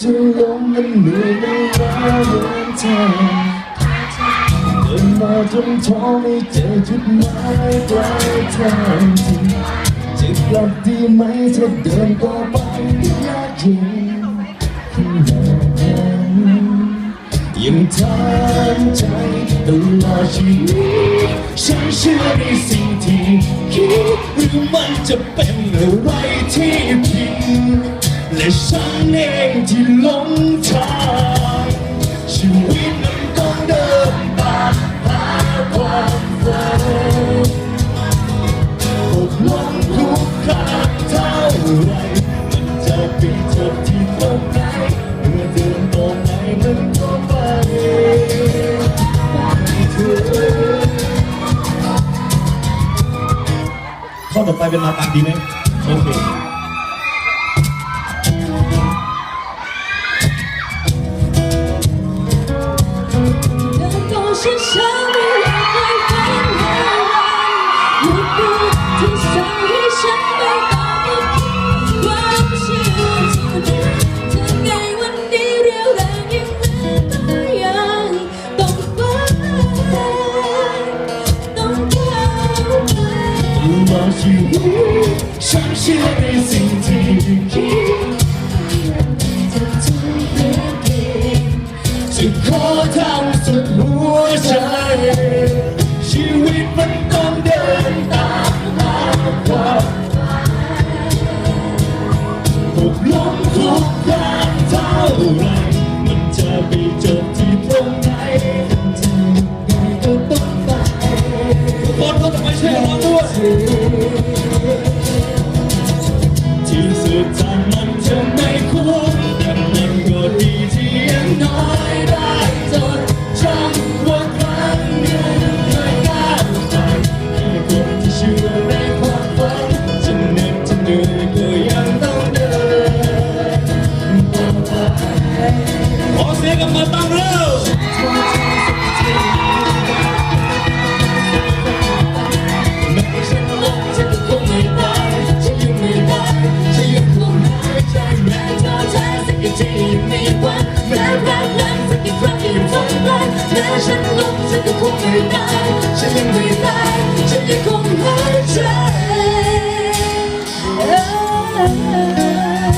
จะลงมันเหนื่อยมันล้าเดินทางเดินมาจนท้อไม่เจอจุดหมายปลายทางจะกลับดีไหมถ้าเดินต่อไปยากเย็นยังถามใจตลอดชีวิตฉันเชื่อในสิ่งที่คิดหรือมันจะเป็นอะไรที่ผิด และฉันเองที่หลงทางชีวิตมันต้องเดินตามหาความฝันอดลงทุกครั้งเท่าไรมันจะไปจบที่ตรงไหนเมื่อเดินตรงไหนมันก็ไปถึงข้อต่อไปเป็นมาตังดีไหมโอเค ตลอดชีวิตฉันเชื่อในสิ่งที่คิดจะทุ่มเทเพียงจะขอทำสุดหัวใจ ชีวิตมันต้องเดินตามหาความตกลงทุกอย่างเท่าไร กคนก็ต้องไปช่ร้องด้วยที่สุดทำมันจะไม่คุ้มแต่มันก็ดีที่ยังน้อยได้จดจำว่าครั้งหนึ่งเคยก้าวไปให้คนที่เชื่อในความฝันจะเหน็ดจะเหนื่อยก็ยังต้องเดินต่อไปขอเสียงกับมาตังเลย